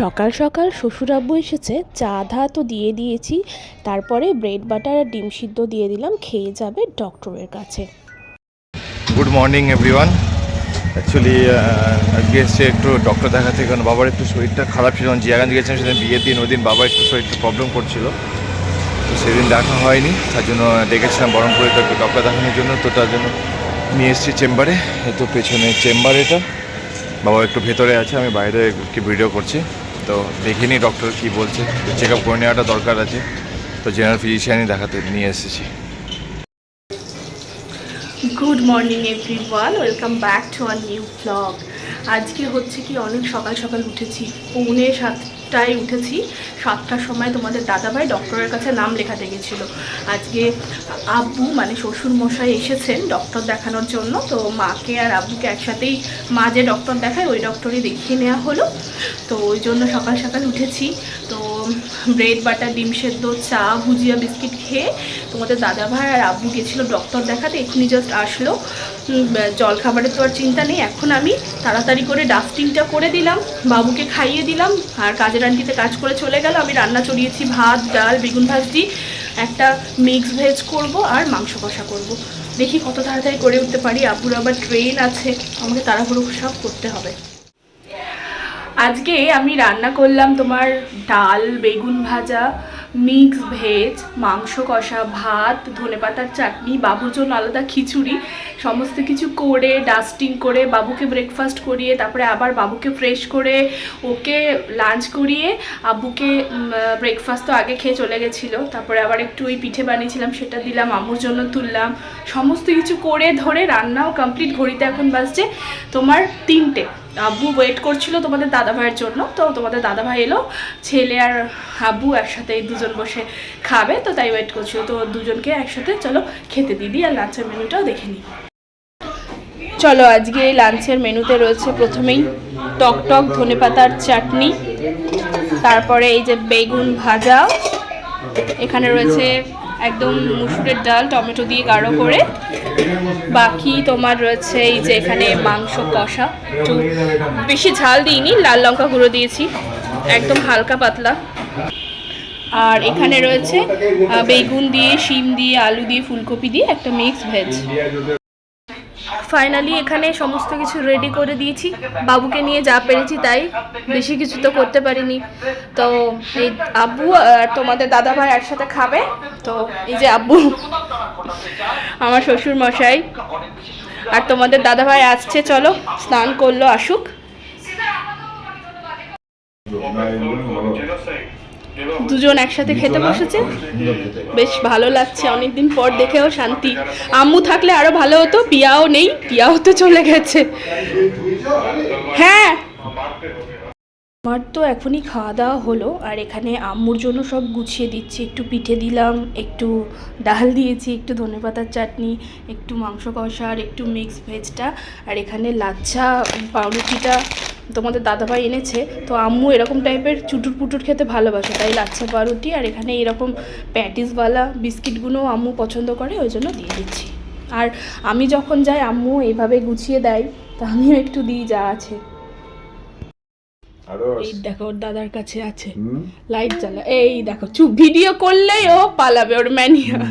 সকাল সকাল শ্বশুর আব্বু এসেছে, চা ধা তো দিয়ে দিয়েছি, তারপরে ব্রেড বাটার আর ডিম সিদ্ধ দিয়ে দিলাম, খেয়ে যাবে ডক্টরের কাছে। গুড মর্নিং এভরিওয়ান অ্যাকচুয়ালি আজকে এসছে একটু ডক্টর দেখাতে, কারণ বাবার একটু শরীরটা খারাপ ছিল। যখন জিয়াগান গেছিলাম সেদিন বিয়ের দিন ওই দিন বাবার একটু শরীরটা প্রবলেম করছিল। তো সেদিন দেখা হয়নি, তার জন্য ডেকেছিলাম বরমপুরে তো ডক্টর দেখানোর জন্য, তো তার জন্য নিয়ে এসেছি চেম্বারে। তো পেছনে চেম্বার এটা। বাবা একটু ভেতরে আছে, আমি বাইরে কি ভিডিও করছি। তো দেখিনি ডক্টর কি বলছে। চেক আপ করে নেওয়াটা দরকার আছে। তো জেনারেল ফিজিশিয়ানই দেখাতে নিয়ে এসেছি। Good morning everyone welcome back to our new blog আজকে হচ্ছে কি অনেক সকাল সকাল উঠেছি। পৌনে সাতটায় উঠেছি। সাতটার সময় তোমাদের দাদাভাই ডক্টরের কাছে নাম লেখাতে গেছিল। আজকে আব্বু মানে শ্বশুর মশাই এসেছেন ডক্টর দেখানোর জন্য। তো মাকে আর আব্বুকে একসাথেই মা যে ডক্টর দেখায়, ওই ডক্টরই দেখিয়ে নেওয়া হলো। তো ওই জন্য সকাল সকাল উঠেছি। তো ব্রেড বাটার, ডিম সেদ্ধ, চা, ভুজিয়া বিস্কিট খেয়ে তোমাদের দাদা ভাই আর আব্বু গেছিল ডক্টর দেখাতে এক্ষুনি জাস্ট আসলো। জল খাবারের তো আর চিন্তা নেই, এখন আমি তাড়াতাড়ি করে ডাস্টিংটা করে দিলাম, বাবুকে খাইয়ে দিলাম, আর কাজের আন্টিতে কাজ করে চলে গেল, আমি রান্না চড়িয়েছি ভাত, ডাল, বেগুন ভাজি, একটা মিক্স ভেজ করব আর মাংস কষা করব। দেখি কত তাড়াতাড়ি করে উঠতে পারি, আব্বুর আবার ট্রেন আছে, আমাকে তাড়াহুড়ো সব করতে হবে। আজকে আমি রান্না করলাম তোমার ডাল, বেগুন ভাজা মিক্স ভেজ মাংস কষা, ভাত, ধনেপাতার চাটনি, বাবুর জন্য আলাদা খিচুড়ি, সমস্ত কিছু করে ডাস্টিং করে, বাবুকে ব্রেকফাস্ট করিয়ে, তারপরে আবার বাবুকে ফ্রেশ করে, ওকে লাঞ্চ করিয়ে, আব্বুকে ব্রেকফাস্ট তো আগে খেয়ে চলে গেছিল, তারপরে আবার একটু ওই পিঠে বানিয়েছিলাম, সেটা দিলাম, আম্মুর জন্য তুললাম, সমস্ত কিছু করে ধরে রান্নাও কমপ্লিট ঘড়িতে এখন বাজছে তোমার তিনটে। আব্বু ওয়েট করছিল তোমাদের দাদা ভাইয়ের জন্য। তো তোমাদের দাদা ভাই এলো, ছেলে আর আব্বু একসাথে দুজন বসে খাবে, তো তাই ওয়েট করছিল। তো দুজনকে একসাথে চলো খেতে দিদি আর লাঞ্চের মেনুটাও দেখে নিই। চলো, আজকে লাঞ্চের মেনুতে রয়েছে প্রথমেই টক টক ধনে পাতার চাটনি, তারপরে এই যে বেগুন ভাজা, এখানে রয়েছে একদম মুসুরের ডাল, টমেটো দিয়ে গাঢ় করে। বাকি তোমার রয়েছে এই যে এখানে মাংস কষা। একটু বেশি ঝাল দিইনি, লাল লঙ্কা গুঁড়ো দিয়েছি। একদম হালকা পাতলা। আর এখানে রয়েছে বেগুন দিয়ে, শিম দিয়ে, আলু দিয়ে, ফুলকপি দিয়ে একটা মিক্স ভেজ ফাইনালি এখানে সমস্ত কিছু রেডি করে দিয়েছি। বাবুকে নিয়ে যা পেরেছি তাই। বেশি কিছু তো করতে পারিনি। তো এই আব্বু আর তোমাদের দাদা ভাই একসাথে খাবে। তো এই যে আব্বু আমার শ্বশুর মশাই আর তোমাদের দাদা ভাই আসছে চলো স্নান করল আসুক। দুজন একসাথে খেতে বসেছে। বেশ ভালো লাগছে অনেকদিন পর দেখেও শান্তি। আম্মু থাকলে আরও ভালো হতো পিয়াও নেই পিয়াও তো চলে গেছে। হ্যাঁ। আমার তো এখনই খাওয়া দাওয়া হলো আর এখানে আম্মুর জন্য সব গুছিয়ে দিচ্ছি। একটু পিঠে দিলাম একটু ডাল দিয়েছি একটু ধনেপাতার চাটনি একটু মাংস কষা আর একটু মিক্স ভেজটা আর এখানে লাচ্ছা পাউরুটিটা তোমাদের দাদাভাই এনেছে তো আম্মু এরকম টাইপের চুটুর পুটুর খেতে ভালোবাসে। তাই লাচ্ছা পাউরুটি আর এখানে এরকম প্যাটিসওয়ালা বিস্কিটগুলো আম্মু পছন্দ করে ওই জন্য দিয়ে দিচ্ছি। আর আমি যখন যাই আম্মু এইভাবে গুছিয়ে দেয় তো আমিও একটু দিই যা আছে। এই দেখো ওর দাদার কাছে আছে। লাইট জ্বালা এই দেখো চুপ ভিডিও করলেই ও পালাবে ওর ম্যানিয়া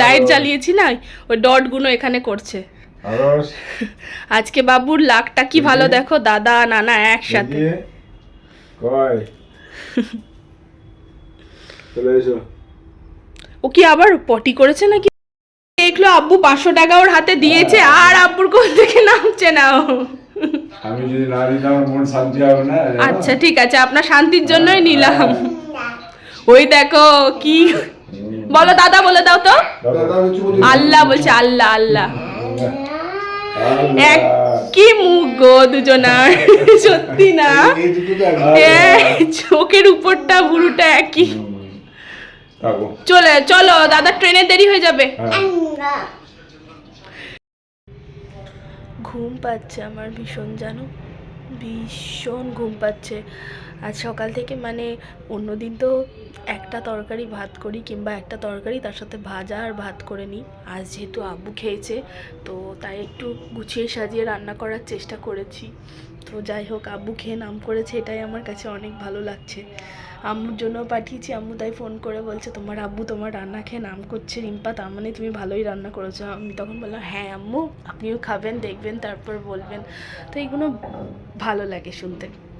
লাইট জ্বালিয়েছি না ওই ডটগুলো এখানে করছে। আজকে বাবুর লাকটা কি ভালো দেখো। দাদা নানা একসাথে। কয়? ও কি আবার পটি করেছে নাকি? দেখল আব্বু পাঁচশো টাকা ওর হাতে দিয়েছে আর আব্বুর কোল থেকে নামছে না ও। আমি যদি না আমার মন শান্তি হবে না আচ্ছা ঠিক আছে আপনার শান্তির জন্যই নিলাম। ওই দেখো কি? বলো দাদা বলে দাও তো। আল্লাহ বলছে আল্লাহ আল্লাহ। এক কি মুখ গো দুজনার সত্যি না? চোখের উপরটা বুড়োটা একই। চলে চলো দাদা ট্রেনে দেরি হয়ে যাবে। হ্যাঁ। ঘুম পাচ্ছে আমার ভীষণ জানো? ভীষণ ঘুম পাচ্ছে। আজ সকাল থেকে মানে অন্যদিন তো একটা তরকারি ভাত করি কিংবা একটা তরকারি তার সাথে ভাজা আর ভাত করে নিই। আজ যেহেতু আব্বু খেয়েছে, তো তাই একটু গুছিয়ে সাজিয়ে রান্না করার চেষ্টা করেছি। তো যাই হোক, আব্বু খেয়ে নাম করেছে, এটাই আমার কাছে অনেক ভালো লাগছে। আম্মুর জন্য পাঠিয়েছি, আম্মু তাই ফোন করে বলছে, তোমার আব্বু তোমার রান্না খেয়ে নাম করছে, রিম্পা, তার মানে তুমি ভালোই রান্না করেছ। আমি তখন বললাম হ্যাঁ আম্মু, আপনিও খাবেন, দেখবেন, তারপর বলবেন। তো এইগুলো ভালো লাগে শুনতে।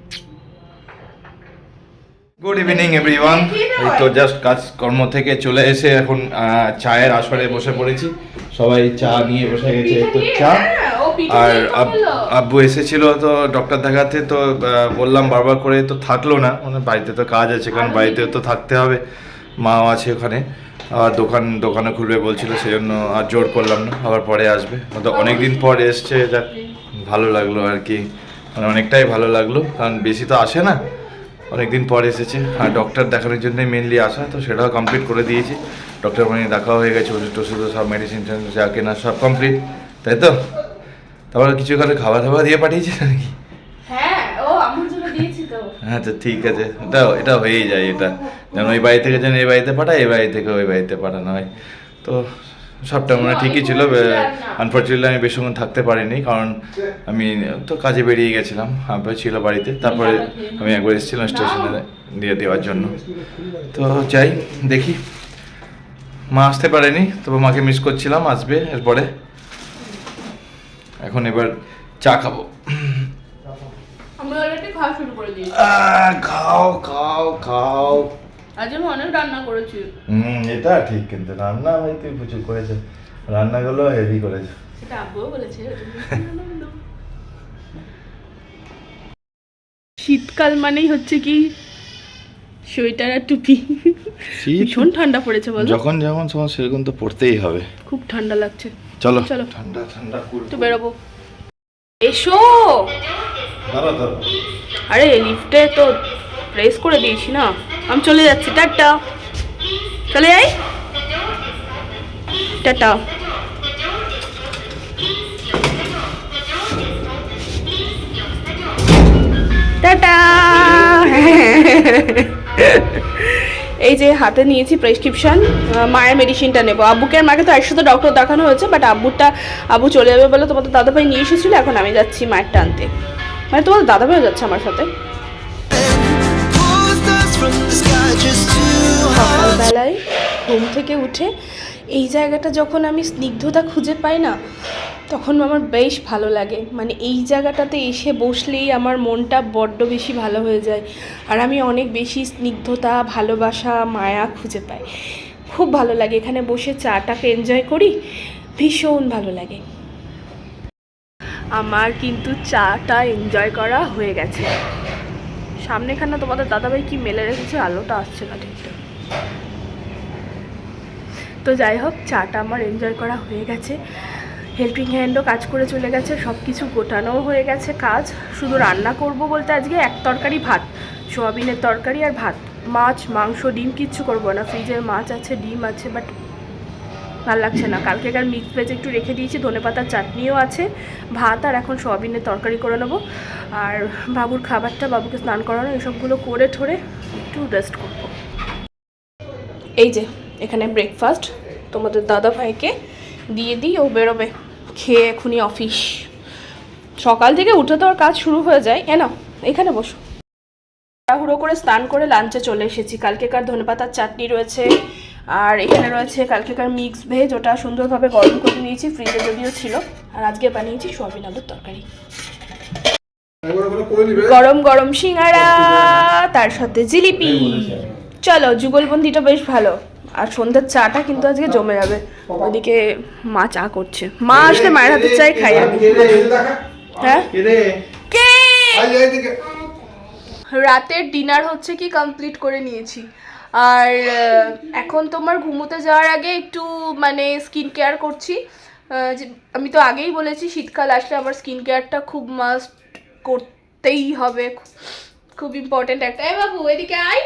গুড ইভিনিং এভরিওয়ান এই তো জাস্ট কাজ কর্ম থেকে চলে এসে এখন চায়ের আসরে বসে পড়েছি। সবাই চা নিয়ে বসে গেছে তো চা। আর আব- আব্বু এসেছিল তো ডক্টর দেখাতে তো বললাম বারবার করে তো থাকল না। মানে বাড়িতে তো কাজ আছে কারণ বাড়িতে তো থাকতে হবে। মাও আছে ওখানে। আর দোকান দোকানে খুলবে বলছিল সেই জন্য আর জোর করলাম না। আবার পরে আসবে। তো অনেকদিন পর এসছে যাক ভালো লাগল আর কি। মানে অনেকটাই ভালো লাগল কারণ বেশি তো আসে না। অনেকদিন পর এসেছে। আর ডক্টর দেখানোর জন্যই মেনলি আসা তো সেটাও কমপ্লিট করে দিয়েছি। ডক্টর মানে দেখাও হয়ে গেছে ওষুধ টষুধ সব মেডিসিন যা কেনা সব কমপ্লিট তাই তো? তারপরে কিছু করে খাওয়া দাওয়া দিয়ে পাঠিয়েছে নাকি? জন্য তো। ঠিক আছে। এটা এটা হয়েই যায় এটা। যেন ওই বাড়ি থেকে যেন এই বাড়িতে পাঠায় এই বাড়ি থেকে ওই বাড়িতে পাঠানো হয়। তো সবটা মনে ঠিকই ছিল আনফর্চুনেটলি আমি বেশিক্ষণ থাকতে পারিনি কারণ আমি তো কাজে বেরিয়ে গেছিলাম আব্বা ছিল বাড়িতে তারপরে আমি একবার এসেছিলাম স্টেশনে দিয়ে দেওয়ার জন্য। তো যাই দেখি। মা আসতে পারেনি তবে মাকে মিস করছিলাম আসবে এরপরে। এখন এবার চা খাব। খাওয়া শুরু করে আহ, খাও খাও খাও। আজ আমি অনেক রান্না করেছি। হুম এটা ঠিক কিন্তু রান্না ভাই তুই প্রচুর করেছে রান্নাগুলো হেভি করেছে সেটা আব্বুও বলেছে শীতকাল মানেই হচ্ছে কি সোয়েটার আর টুপি। ভীষণ ঠান্ডা পড়েছে বলো। যখন যেমন সময় সেরকম তো পড়তেই হবে। খুব ঠান্ডা লাগছে। চলো। চলো। ঠান্ডা ঠান্ডা কুল একটু বেরোবো। এসো! আরে লিফটে তো প্রেস করে দিয়েছি না। আমি চলে যাচ্ছি, টাটা। চলে যাই? টাটা। টাটা। এই যে হাতে নিয়েছি প্রেসক্রিপশন মায়ের মেডিসিনটা নেব। আব্বুকে আর মাকে তো একসাথে ডক্টর দেখানো হয়েছে বাট আব্বুরটা, আব্বু চলে যাবে বলে তোমাদের দাদাভাই নিয়ে এসেছিল, এখন আমি যাচ্ছি মায়েরটা আনতে মানে তোমাদের দাদাভাইও যাচ্ছে আমার সাথে। সকালবেলায় ঘুম থেকে উঠে এই জায়গাটা যখন আমি স্নিগ্ধতা খুঁজে পাই না, তখন আমার বেশ ভালো লাগে। মানে এই জায়গাটাতে এসে বসলেই আমার মনটা বড্ড বেশি ভালো হয়ে যায় আর আমি অনেক বেশি স্নিগ্ধতা, ভালোবাসা, মায়া খুঁজে পাই। খুব ভালো লাগে। এখানে বসে চাটাকে এনজয় করি, ভীষণ ভালো লাগে। আমার কিন্তু চাটা এনজয় করা হয়ে গেছে। সামনেখানে তোমাদের দাদাভাই কি মেলে রেখেছে? আলোটা আসছে না ঠিকঠাক তো যাই হোক, চাটা আমার এনজয় করা হয়ে গেছে। হেল্পিং হ্যান্ডও কাজ করে চলে গেছে সব কিছু গোটানোও হয়ে গেছে কাজ। শুধু রান্না করব বলতে আজকে এক তরকারি ভাত, সোয়াবিনের তরকারি আর ভাত। মাছ, মাংস, ডিম কিচ্ছু করব না। ফ্রিজের মাছ আছে, ডিম আছে বাট ভালো লাগছে না। কালকে কালকেকার মিক্স ভেজ একটু রেখে দিয়েছি ধনেপাতার চাটনিও আছে, ভাত আর এখন সয়াবিনের তরকারি করে নেব। আর বাবুর খাবারটা বাবুকে স্নান করানো, এসবগুলো করে ঠরে একটু রেস্ট করব। এই যে, এখানে ব্রেকফাস্ট তোমাদের দাদা ভাইকে দিয়ে দিই, ও বেরোবে। খেয়ে এখনই অফিস সকাল থেকে উঠে তো কাজ শুরু হয়ে যায়। এ না এখানে বসো। তাড়াহুড়ো করে স্নান করে লাঞ্চে চলে এসেছি। কালকেকার ধনেপাতার চাটনি রয়েছে আর এখানে রয়েছে কালকেকার মিক্স ভেজ ওটা সুন্দরভাবে গরম করে নিয়েছি ফ্রিজে যদিও ছিল। আর আজকে বানিয়েছি সোয়াবিন আলুর তরকারি। গরম গরম সিঙ্গারা তার সাথে জিলিপি। চলো যুগলবন্দিটা বেশ ভালো। আর সন্ধ্যার চাটা কিন্তু আজকে জমে যাবে। ওদিকে মা চা করছে। মা আসলে মায়ের হাতে চাই খাই। আমি হ্যাঁ রাতের ডিনার হচ্ছে কি কমপ্লিট করে নিয়েছি। আর এখন তোমার ঘুমোতে যাওয়ার আগে একটু মানে স্কিন কেয়ার করছি। আমি তো আগেই বলেছি, শীতকাল আসলে আমার স্কিন কেয়ারটা খুব মাস্ট করতেই হবে। খুব ইম্পর্টেন্ট একটা। এ বাবু, এদিকে আয়।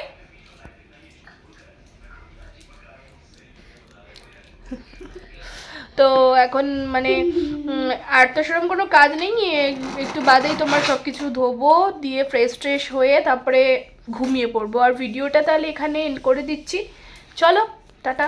তো এখন মানে আর তো সেরকম কোনো কাজ নেই। একটু বাদেই তোমার সব কিছু ধোবো, দিয়ে ফ্রেশ ট্রেশ হয়ে তারপরে ঘুমিয়ে পড়ব। আর ভিডিওটা তাহলে এখানে এন্ড করে দিচ্ছি। চলো টাটা।